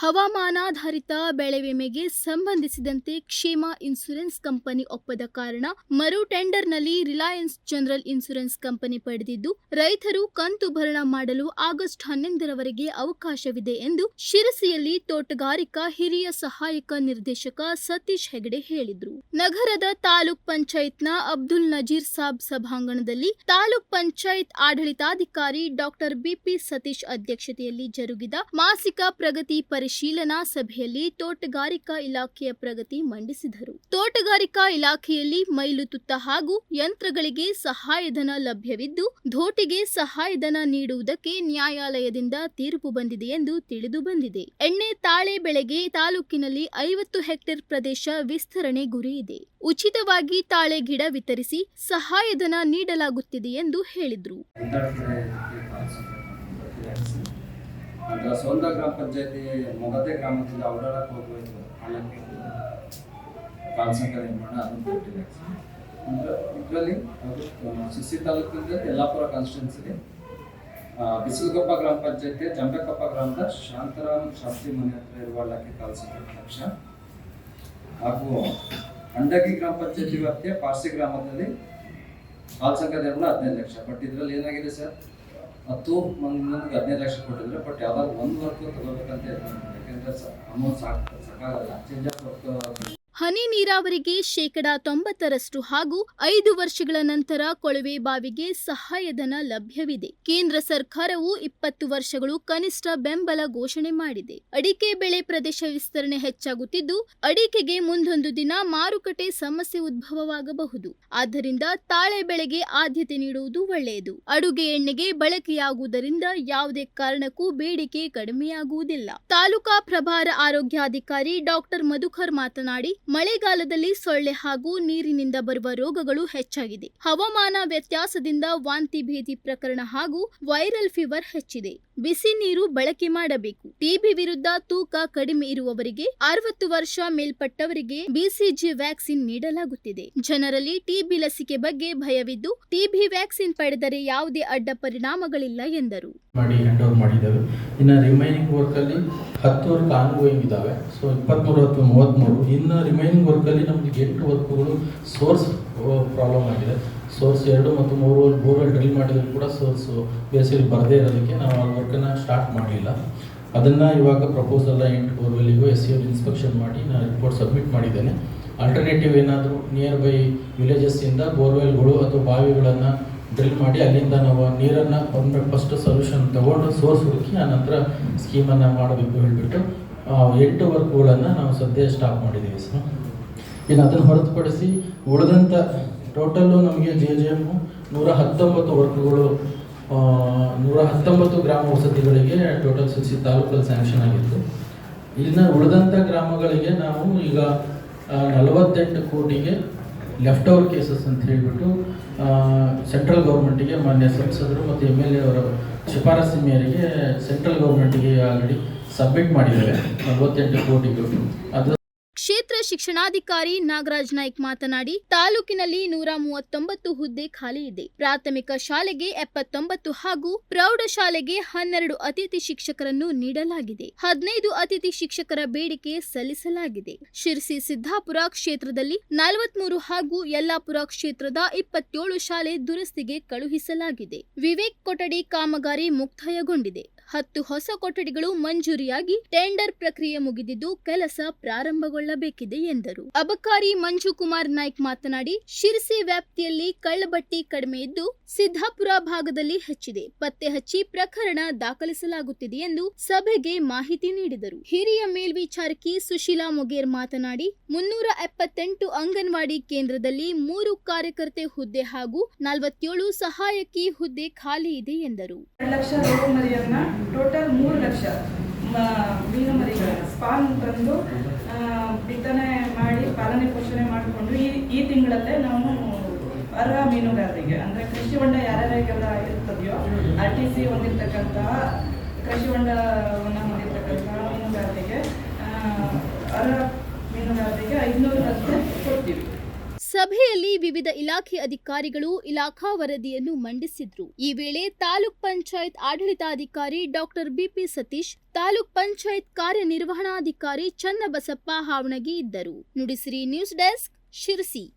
ಹವಾಮಾನಾಧಾರಿತ ಬೆಳೆ ವಿಮೆಗೆ ಸಂಬಂಧಿಸಿದಂತೆ ಕ್ಷೇಮ ಇನ್ಸೂರೆನ್ಸ್ ಕಂಪನಿ ಒಪ್ಪದ ಕಾರಣ ಮರು ಟೆಂಡರ್ನಲ್ಲಿ ರಿಲಯನ್ಸ್ ಜನರಲ್ ಇನ್ಸೂರೆನ್ಸ್ ಕಂಪನಿ ಪಡೆದಿದ್ದು, ರೈತರು ಕಂತು ಭರಣ ಮಾಡಲು ಆಗಸ್ಟ್ ಹನ್ನೊಂದರವರೆಗೆ ಅವಕಾಶವಿದೆ ಎಂದು ಶಿರಸಿಯಲ್ಲಿ ತೋಟಗಾರಿಕಾ ಹಿರಿಯ ಸಹಾಯಕ ನಿರ್ದೇಶಕ ಸತೀಶ್ ಹೆಗಡೆ ಹೇಳಿದರು. ನಗರದ ತಾಲೂಕ್ ಪಂಚಾಯತ್ನ ಅಬ್ದುಲ್ ನಜೀರ್ ಸಾಬ್ ಸಭಾಂಗಣದಲ್ಲಿ ತಾಲೂಕ್ ಪಂಚಾಯತ್ ಆಡಳಿತಾಧಿಕಾರಿ ಡಾಕ್ಟರ್ ಬಿಪಿ ಸತೀಶ್ ಅಧ್ಯಕ್ಷತೆಯಲ್ಲಿ ಜರುಗಿದ ಮಾಸಿಕ ಪ್ರಗತಿ ಪರಿಶೀಲನಾ ಸಭೆಯಲ್ಲಿ ತೋಟಗಾರಿಕಾ ಇಲಾಖೆಯ ಪ್ರಗತಿ ಮಂಡಿಸಿದರು. ತೋಟಗಾರಿಕಾ ಇಲಾಖೆಯಲ್ಲಿ ಮೈಲು ತುತ್ತ ಹಾಗೂ ಯಂತ್ರಗಳಿಗೆ ಸಹಾಯಧನ ಲಭ್ಯವಿದ್ದು, ಧೋಟಿಗೆ ಸಹಾಯಧನ ನೀಡುವುದಕ್ಕೆ ನ್ಯಾಯಾಲಯದಿಂದ ತೀರ್ಪು ಬಂದಿದೆ ಎಂದು ತಿಳಿದು ಬಂದಿದೆ. ಎಣ್ಣೆ ತಾಳೆ ಬೆಳೆಗೆ ತಾಲೂಕಿನಲ್ಲಿ ಐವತ್ತು ಹೆಕ್ಟೇರ್ ಪ್ರದೇಶ ವಿಸ್ತರಣೆ ಗುರಿ ಇದೆ. ಉಚಿತವಾಗಿ ತಾಳೆ ಗಿಡ ವಿತರಿಸಿ ಸಹಾಯಧನ ನೀಡಲಾಗುತ್ತಿದೆ ಎಂದು ಹೇಳಿದರು. ಅದರ ಸ್ವಂತ ಗ್ರಾಮ ಪಂಚಾಯತಿ ಮೊಗದೆ ಗ್ರಾಮದಿಂದ ಓಡಾಡಕ್ ಹೋಗ್ಬೇಕು ಹಳ್ಳಕ್ಕೆ ಕಾಲ್ಸಂಗ ನಿರ್ಮಾಣ ಅದನ್ನು ಕೊಟ್ಟಿದೆ ಅಂದ್ರೆ ಇದರಲ್ಲಿ ಸಿಸಿ ತಾಲೂಕಿಂದ ಯಲ್ಲಾಪುರ ಕಾನ್ಸ್ಟಿಟ್ಯೂನ್ಸಿಗೆ ಬಿಸಿಲುಗೊಪ್ಪ ಗ್ರಾಮ ಪಂಚಾಯತಿ, ಜಂಬೆಕೊಪ್ಪ ಗ್ರಾಮದ ಶಾಂತರಾಮ್ ಶಾಸ್ತ್ರಿ ಮನೆ ಹತ್ರ ಇರುವ ಲಕ್ಕಿ ಕಾಲ್ಸಂಗ ಲಕ್ಷ ಹಾಗೂ ಅಂಡಗಿ ಗ್ರಾಮ ಪಂಚಾಯತಿ ವ್ಯಾಪ್ತಿಯ ಪಾರ್ಸಿ ಗ್ರಾಮದಲ್ಲಿ ಕಾಲ್ಸಂಗ ನಿರ್ಮಾಣ ಹದಿನೈದು ಲಕ್ಷ. ಬಟ್ ಇದರಲ್ಲಿ ಏನಾಗಿದೆ ಸರ್? ಹತ್ತು ಮಂದಿಗೆ ಹದಿನೈದು ಲಕ್ಷ ಕೊಟ್ಟಿದ್ರೆ ಬಟ್ ಯಾವ್ದಾದ್ರು ಒಂದು ವರ್ಕ್ ತಗೋಬೇಕಂತ ಯಾಕೆಂದ್ರೆ ಯಾಕಂದ್ರೆ ಅಮೌಂಟ್ ಸಾಕು ಸಾಕಾಗಲ್ಲ. ಚೇಂಜ್ ಆಫ್ ವರ್ಕ್ ಹನಿ ನೀರಾವರಿಗೆ ಶೇಕಡಾ ತೊಂಬತ್ತರಷ್ಟು ಹಾಗೂ ಐದು ವರ್ಷಗಳ ನಂತರ ಕೊಳವೆ ಬಾವಿಗೆ ಸಹಾಯಧನ ಲಭ್ಯವಿದೆ. ಕೇಂದ್ರ ಸರ್ಕಾರವು ಇಪ್ಪತ್ತು ವರ್ಷಗಳು ಕನಿಷ್ಠ ಬೆಂಬಲ ಘೋಷಣೆ ಮಾಡಿದೆ. ಅಡಿಕೆ ಬೆಳೆ ಪ್ರದೇಶ ವಿಸ್ತರಣೆ ಹೆಚ್ಚಾಗುತ್ತಿದ್ದು, ಅಡಿಕೆಗೆ ಮುಂದೊಂದು ದಿನ ಮಾರುಕಟ್ಟೆ ಸಮಸ್ಯೆ ಉದ್ಭವವಾಗಬಹುದು. ಆದ್ದರಿಂದ ತಾಳೆ ಬೆಳೆಗೆ ಆದ್ಯತೆ ನೀಡುವುದು ಒಳ್ಳೆಯದು. ಅಡುಗೆ ಎಣ್ಣೆಗೆ ಬಳಕೆಯಾಗುವುದರಿಂದ ಯಾವುದೇ ಕಾರಣಕ್ಕೂ ಬೇಡಿಕೆ ಕಡಿಮೆಯಾಗುವುದಿಲ್ಲ. ತಾಲೂಕಾ ಪ್ರಭಾರ ಆರೋಗ್ಯಾಧಿಕಾರಿ ಡಾಕ್ಟರ್ ಮಧುಕರ್ ಮಾತನಾಡಿ ಮಳೆಗಾಲದಲ್ಲಿ ಸೊಳ್ಳೆ ಹಾಗೂ ನೀರಿನಿಂದ ಬರುವ ರೋಗಗಳು ಹೆಚ್ಚಾಗಿದೆ. ಹವಾಮಾನ ವ್ಯತ್ಯಾಸದಿಂದ ವಾಂತಿ ಭೇದಿ ಪ್ರಕರಣ ಹಾಗೂ ವೈರಲ್ ಫೀವರ್ ಹೆಚ್ಚಿದೆ. ಬಿಸಿ ನೀರು ಬಳಕೆ ಮಾಡಬೇಕು. ಟಿಬಿ ವಿರುದ್ಧ ತೂಕ ಕಡಿಮೆ ಇರುವವರಿಗೆ ಅರವತ್ತು ವರ್ಷ ಮೇಲ್ಪಟ್ಟವರಿಗೆ ಬಿಸಿಜಿ ವ್ಯಾಕ್ಸಿನ್ ನೀಡಲಾಗುತ್ತಿದೆ. ಜನರಲ್ಲಿ ಟಿಬಿ ಲಸಿಕೆ ಬಗ್ಗೆ ಭಯವಿದ್ದು ಟಿಬಿ ವ್ಯಾಕ್ಸಿನ್ ಪಡೆದರೆ ಯಾವುದೇ ಅಡ್ಡ ಪರಿಣಾಮಗಳಿಲ್ಲ ಎಂದರು. ಮಾಡಿ ಹ್ಯಾಂಡ್ ಓವರ್ ಮಾಡಿದ್ದೇವೆ ಇನ್ನು ರಿಮೈನಿಂಗ್ ವರ್ಕಲ್ಲಿ ಹತ್ತು ವರ್ಕ್ ಆನ್ಗೋಯಿಂಗ್ ಇದ್ದಾವೆ. ಸೊ ಇಪ್ಪತ್ತ್ಮೂರು ಹತ್ತು ಮೂವತ್ತ್ಮೂರು ಇನ್ನು ರಿಮೈನಿಂಗ್ ವರ್ಕಲ್ಲಿ ನಮಗೆ ಎಂಟು ವರ್ಕ್ಗಳು ಸೋರ್ಸ್ ಪ್ರಾಬ್ಲಮ್ ಆಗಿದೆ. ಸೋರ್ಸ್ ಎರಡು ಮತ್ತು ಮೂರು ಬೋರ್ವೆಲ್ ಡ್ರಿಲ್ ಮಾಡಿದ್ರು ಕೂಡ ಸೋರ್ಸು ಬೇಸಿಗೆ ಬರದೇ ಇರೋದಕ್ಕೆ ನಾವು ಸ್ಟಾರ್ಟ್ ಮಾಡಲಿಲ್ಲ. ಅದನ್ನು ಇವಾಗ ಪ್ರಪೋಸಲ್ ಎಂಟು ಬೋರ್ವೆಲ್ಲಿಗೂ ಎಸ್ ಸಿ ಇನ್ಸ್ಪೆಕ್ಷನ್ ಮಾಡಿ ನಾನು ರಿಪೋರ್ಟ್ ಸಬ್ಮಿಟ್ ಮಾಡಿದ್ದೇನೆ. ಆಲ್ಟರ್ನೇಟಿವ್ ಏನಾದರೂ ನಿಯರ್ ಬೈ ವಿಲೇಜಸ್ಸಿಂದ ಬೋರ್ವೆಲ್ಗಳು ಅಥವಾ ಬಾವಿಗಳನ್ನು ಡ್ರಿಲ್ ಮಾಡಿ ಅಲ್ಲಿಂದ ನಾವು ನೀರನ್ನು ಒಂದು ಫಸ್ಟ್ ಸೊಲ್ಯೂಷನ್ ತಗೊಂಡು ಸೋರ್ಸ್ ಹುಡುಕಿ ಆ ನಂತರ ಸ್ಕೀಮನ್ನು ಮಾಡಬೇಕು ಹೇಳಿಬಿಟ್ಟು ಎಂಟು ವರ್ಕ್ಗಳನ್ನು ನಾವು ಸದ್ಯ ಸ್ಟಾಪ್ ಮಾಡಿದ್ದೀವಿ ಸರ್. ಇನ್ನು ಅದನ್ನು ಹೊರತುಪಡಿಸಿ ಉಳಿದಂಥ ಟೋಟಲ್ಲು ನಮಗೆ ಜೆ ಜೆ ಎಮ್ಮು ನೂರ ಹತ್ತೊಂಬತ್ತು ವರ್ಕ್ಗಳು ನೂರ ಹತ್ತೊಂಬತ್ತು ಗ್ರಾಮ ವಸತಿಗಳಿಗೆ ಟೋಟಲ್ ಸಿಕ್ಸಿ ತಾಲೂಕಲ್ಲಿ ಸ್ಯಾಂಕ್ಷನ್ ಆಗಿತ್ತು. ಇಲ್ಲಿನ ಉಳಿದಂಥ ಗ್ರಾಮಗಳಿಗೆ ನಾವು ಈಗ ನಲವತ್ತೆಂಟು ಕೋಟಿಗೆ ಲೆಫ್ಟ್ ಓವರ್ ಕೇಸಸ್ ಅಂತ ಹೇಳಿಬಿಟ್ಟು ಸೆಂಟ್ರಲ್ ಗೌರ್ಮೆಂಟಿಗೆ ಮಾನ್ಯ ಸಂಸದರು ಮತ್ತು ಎಂ ಎಲ್ ಎ ಅವರ ಶಿಫಾರಸಿ ಮೇರೆಗೆ ಸೆಂಟ್ರಲ್ ಗೌರ್ಮೆಂಟಿಗೆ ಆಲ್ರೆಡಿ ಸಬ್ಮಿಟ್ ಮಾಡಿದ್ದಾರೆ. ನಲವತ್ತೆಂಟು ಕೋಟಿಗಳು. ಅದು ಶಿಕ್ಷಣಾಧಿಕಾರಿ ನಾಗರಾಜ್ ನಾಯ್ಕ್ ಮಾತನಾಡಿ, ತಾಲೂಕಿನಲ್ಲಿ ನೂರ ಮೂವತ್ತೊಂಬತ್ತು ಹುದ್ದೆ ಖಾಲಿ ಇದೆ. ಪ್ರಾಥಮಿಕ ಶಾಲೆಗೆ ಎಪ್ಪತ್ತೊಂಬತ್ತು ಹಾಗೂ ಪ್ರೌಢಶಾಲೆಗೆ ಹನ್ನೆರಡು ಅತಿಥಿ ಶಿಕ್ಷಕರನ್ನು ನೀಡಲಾಗಿದೆ. ಹದಿನೈದು ಅತಿಥಿ ಶಿಕ್ಷಕರ ಬೇಡಿಕೆ ಸಲ್ಲಿಸಲಾಗಿದೆ. ಶಿರ್ಸಿ ಸಿದ್ದಾಪುರ ಕ್ಷೇತ್ರದಲ್ಲಿ ನಲವತ್ಮೂರು ಹಾಗೂ ಯಲ್ಲಾಪುರ ಕ್ಷೇತ್ರದ ಇಪ್ಪತ್ತೇಳು ಶಾಲೆ ದುರಸ್ತಿಗೆ ಕಳುಹಿಸಲಾಗಿದೆ. ವಿವೇಕ್ ಕೊಠಡಿ ಕಾಮಗಾರಿ ಮುಕ್ತಾಯಗೊಂಡಿದೆ. ಹತ್ತು ಹೊಸ ಕೊಠಡಿಗಳು ಮಂಜೂರಿಯಾಗಿ ಟೆಂಡರ್ ಪ್ರಕ್ರಿಯೆ ಮುಗಿದಿದ್ದು ಕೆಲಸ ಪ್ರಾರಂಭಗೊಳ್ಳಬೇಕಿದೆ ಎಂದರು. ಅಬಕಾರಿ ಮಂಜು ಕುಮಾರ್ ನಾಯ್ಕ್ ಮಾತನಾಡಿ, ಶಿರಸಿ ವ್ಯಾಪ್ತಿಯಲ್ಲಿ ಕಳ್ಳಬಟ್ಟಿ ಕಡಿಮೆ ಇದ್ದು ಸಿದ್ದಾಪುರ ಭಾಗದಲ್ಲಿ ಹೆಚ್ಚಿದೆ. ಪತ್ತೆ ಹಚ್ಚಿ ಪ್ರಕರಣ ದಾಖಲಿಸಲಾಗುತ್ತಿದೆ ಎಂದು ಸಭೆಗೆ ಮಾಹಿತಿ ನೀಡಿದರು. ಹಿರಿಯ ಮೇಲ್ವಿಚಾರಕಿ ಸುಶೀಲಾ ಮೊಗೇರ್ ಮಾತನಾಡಿ, ಮುನ್ನೂರ ಎಪ್ಪತ್ತೆಂಟು ಅಂಗನವಾಡಿ ಕೇಂದ್ರದಲ್ಲಿ ಮೂರು ಕಾರ್ಯಕರ್ತೆ ಹುದ್ದೆ ಹಾಗೂ ನಲವತ್ತೇಳು ಸಹಾಯಕಿ ಹುದ್ದೆ ಖಾಲಿ ಇದೆ ಎಂದರು. ಟೋಟಲ್ ಮೂರು ಲಕ್ಷ ಮೀನು ಮರಿಗಳ ಸ್ಪಾನ್ ತಂದು ಬಿತ್ತನೆ ಮಾಡಿ, ಪಾಲನೆ ಪೋಷಣೆ ಮಾಡಿಕೊಂಡು ಈ ಈ ತಿಂಗಳಲ್ಲೇ ನಾವು ಅರ್ಹ ಮೀನುಗಾರರಿಗೆ, ಅಂದರೆ ಕೃಷಿ ಹೊಂಡ ಯಾರ್ಯಾರಿಗೆಲ್ಲ ಇರ್ತದೆಯೋ ಆರ್ ಟಿ ಸಿ ಹೊಂದಿರತಕ್ಕಂತಹ ಕೃಷಿ ಹೊಂಡವನ್ನು ಹೊಂದಿರತಕ್ಕಂತಹ ಮೀನುಗಾರರಿಗೆ ಅರ್ಹ ಮೀನುಗಾರರಿಗೆ ಐದುನೂರು ಲಕ್ಷ ಕೊಡ್ತೀವಿ ಸಭೆಯಲ್ಲಿ ವಿವಿಧ ಇಲಾಖೆ ಅಧಿಕಾರಿಗಳು ಇಲಾಖಾ ವರದಿಯನ್ನು ಮಂಡಿಸಿದ್ರು. ಈ ವೇಳೆ ತಾಲೂಕ್ ಪಂಚಾಯತ್ ಆಡಳಿತಾಧಿಕಾರಿ doctor B P Satish, taluk panchayat ಕಾರ್ಯನಿರ್ವಹಣಾಧಿಕಾರಿ ಚನ್ನಬಸಪ್ಪ ಹಾವಣಗಿ ಇದ್ದರು. Nudisiri news desk Sirsi.